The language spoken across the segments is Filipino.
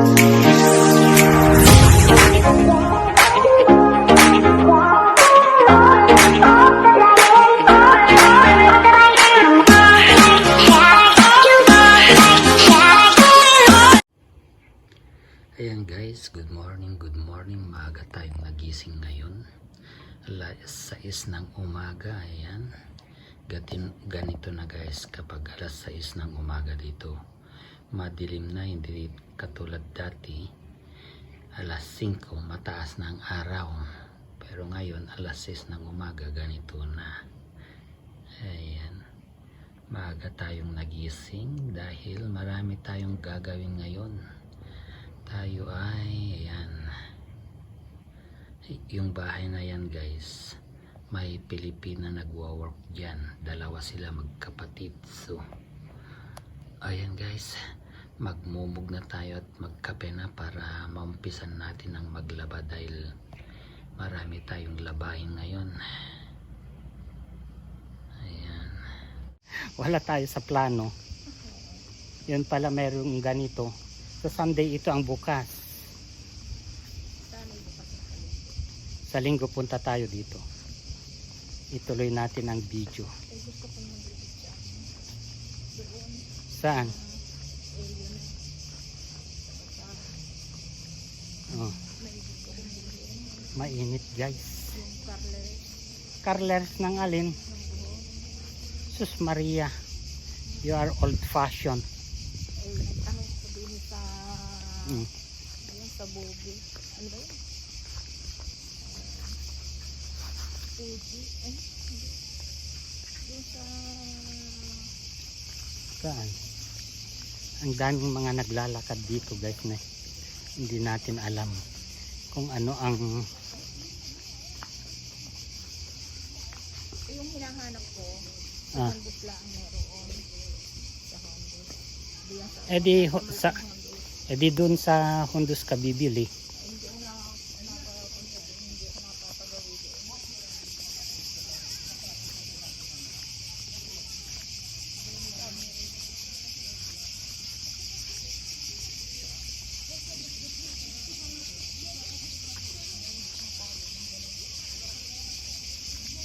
Ayan guys, good morning, good morning. Maaga tayong nagising ngayon. Alas 6 ng umaga, ayan. Gatin, ganito na guys kapag alas 6 ng umaga dito. Madilim na, hindi katulad dati. Alas 5, mataas na ang araw. Pero ngayon, alas 6 ng umaga, ganito na. Ayan. Maaga tayong nagising dahil marami tayong gagawin ngayon tayo ay ayan yung bahay na yan guys may Pilipina nagwa-work dyan dalawa sila magkapatid so ayan guys magmumug na tayo at magkape na para maumpisan natin ang maglaba dahil marami tayong labahin ngayon ayan wala tayo sa plano yun pala merong ganito sa Sunday ito ang bukas. Sa linggo punta tayo dito. Ituloy natin ang video. Saan? Oh. Mainit guys. Carlers ng alin? Sus Maria. You are old fashioned. Mm. sa Bobi. Ano ba yun? Fuji. Ay, hindi. Doon sa Saan? Ang daming mga naglalakad dito guys na hindi natin alam kung ano ang hinahanap ko. Ah. Sa Hondos lang meron. Sa Hondos. Diyan sa eh di ho- sa eh di dun sa Hondos ka bibili. Ay, Hindi ako na napapunta doon. Hindi ako napapagawi doon.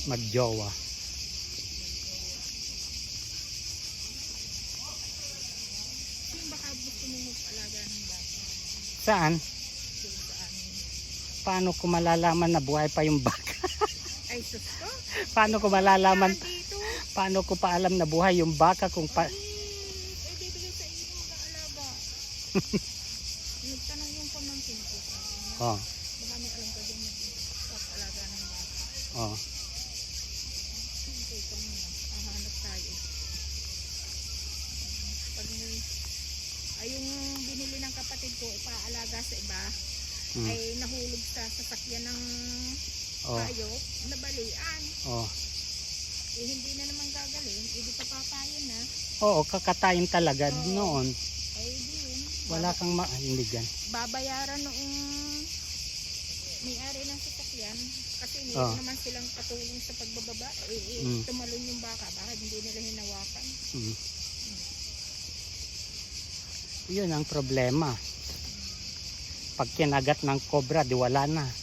Magjowa. Kung baka gusto mo magpalaga ng bata. Saan? Doon sa amin. Paano ko malalaman na buhay pa yung baka? Ay, sus ko. paano ko malalaman? Dito. Paano ko pa alam na buhay yung baka kung pa... Eh, eh, bibigay sa inyo mag-aalaga. Nagtanong yung pamangkin ko. Oh, Baka may alam ka din mag-alaga ng bata. oh. Okay, ito muna. Hahanap tayo. Pag may... Ay, yung binili ng kapatid ko, ipaalaga sa iba, Mm. ay nahulog sa sasakyan ng Oh, tayo, nabalian. oh. Eh, hindi na naman gagaling, eh, di papatayin na. Oo, kakatayin talaga Oo. noon. Ay, di yun. Wala kang maindigan. babayaran noong may-ari ng sasakyan kasi hindi Ah. naman silang patulong sa pagbababa eh, eh, Mm. tumalon yung baka baka hindi nila hinawakan Mm. Yun ang problema. Pag kinagat ng cobra, di wala na.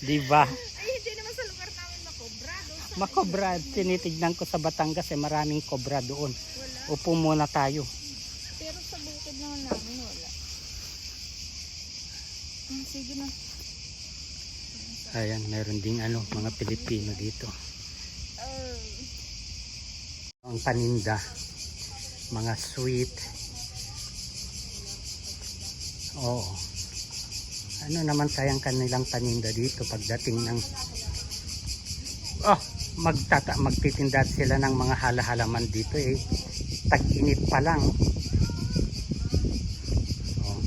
di ba? ay hindi naman sa lugar namin makobra doon sa Makobra, tinitignan ko sa Batangas, eh, maraming cobra doon. wala Upo muna tayo. pero sa bukid naman namin wala ah, sige na Ayan, meron ding ano, mga Pilipino dito. Ah, Ang paninda, mga sweet. Oo. Ano naman kayang kanilang paninda dito pagdating ng Oh, magtata magtitinda sila ng mga halahalaman dito eh. Tag-init pa lang. Oh.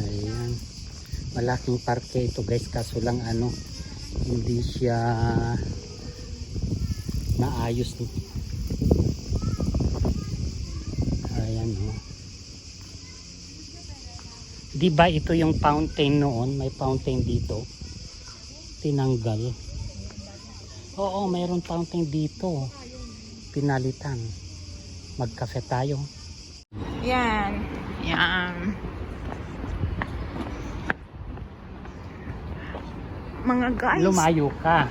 Ayan. Malaking parke ito guys kaso lang ano hindi siya naayos ayan o di ba ito yung fountain noon may fountain dito tinanggal oo mayroon fountain dito pinalitan. Magkafe tayo. Yan. Yan. Mga guys. Lumayo ka.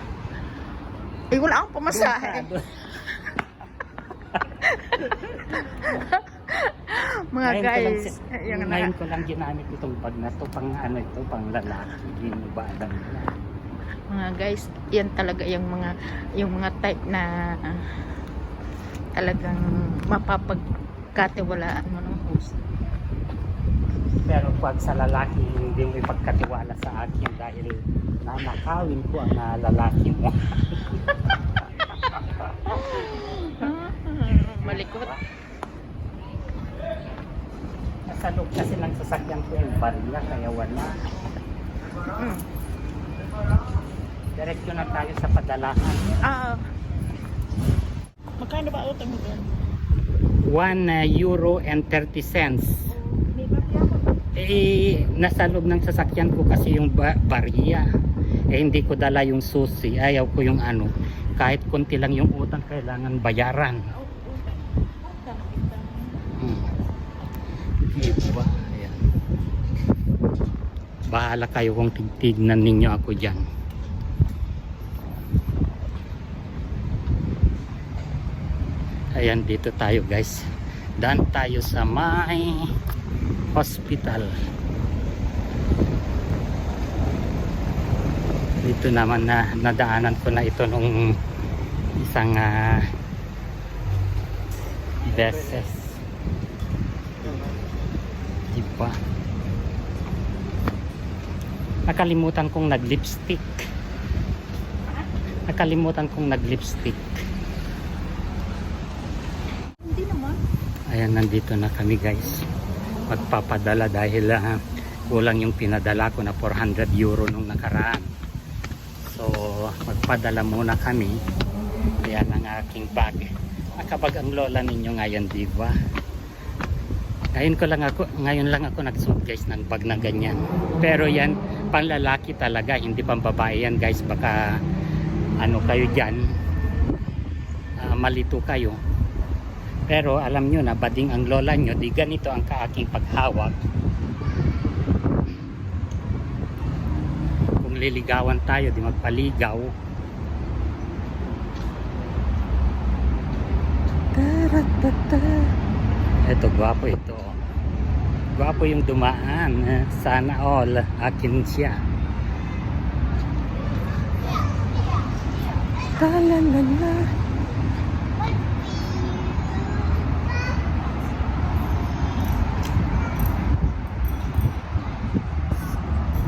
Eh, wala akong pamasahe. Mga Ngayon ko lang guys. Yung ngayon na, ko lang ginamit itong bag na to pang ano ito, pang lalaki. Hindi ba alam mga guys, yan talaga yung mga yung mga type na ah, talagang mapapagkatiwalaan mo ng host. Pero pag sa lalaki, hindi mo ipagkatiwala sa akin dahil nanakawin ko ang ah, lalaki mo. Malikot. Nasa loob kasi ng sasakyan ko yung barya, kaya wala. Mm. Diretso na tayo sa padalahan. Ah. Magkano ba utang mo doon? 1 euro and 30 cents. Eh, nasa loob ng sasakyan ko kasi yung ba- barya. Eh, hindi ko dala yung susi. Ayaw ko yung ano. Kahit konti lang yung utang, kailangan bayaran. Ayan. Bahala kayo kung tigtignan ninyo ako dyan. Ayan, dito tayo guys. Daan tayo sa may hospital. Dito naman na nadaanan ko na ito nung isang ah, beses. Diba? Nakalimutan kong nag-lipstick. Nakalimutan kong nag-lipstick. Hindi naman. Ayan, nandito na kami guys. Magpapadala dahil ah, kulang yung pinadala ko na 400 euro nung nakaraan. So, magpadala muna kami. Ayan ang aking bag. Nakabag ang lola ninyo ngayon, di ba? Ngayon ko lang ako, ngayon lang ako nagsuot guys ng bag na ganyan. Pero yan, panlalaki talaga, hindi pang babae yan guys. Baka ano kayo dyan, ah, malito kayo. Pero alam nyo na, bading ang lola nyo, di ganito ang kaaking paghawak. Kung liligawan tayo, di magpaligaw. Ito, gwapo ito. Gwapo yung dumaan. Sana all, akin siya. Talalala.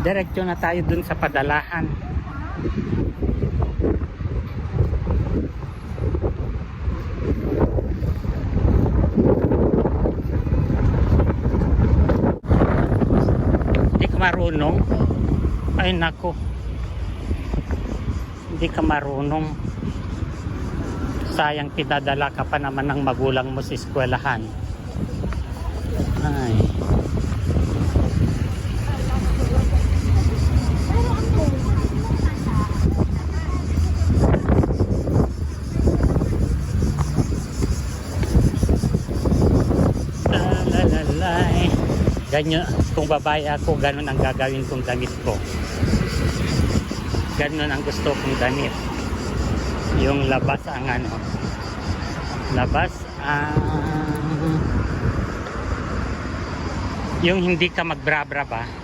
Diretso na tayo dun sa padalahan. Marunong. Ay nako. Hindi ka marunong. Sayang pinadala ka pa naman ng magulang mo sa eskwelahan. Ay. Lalalay. Ganyan, kung babae ako, ganun ang gagawin kong damit ko. Ganun ang gusto kong damit. Yung labas ang ano. Labas ang... yung hindi ka magbra-bra ba?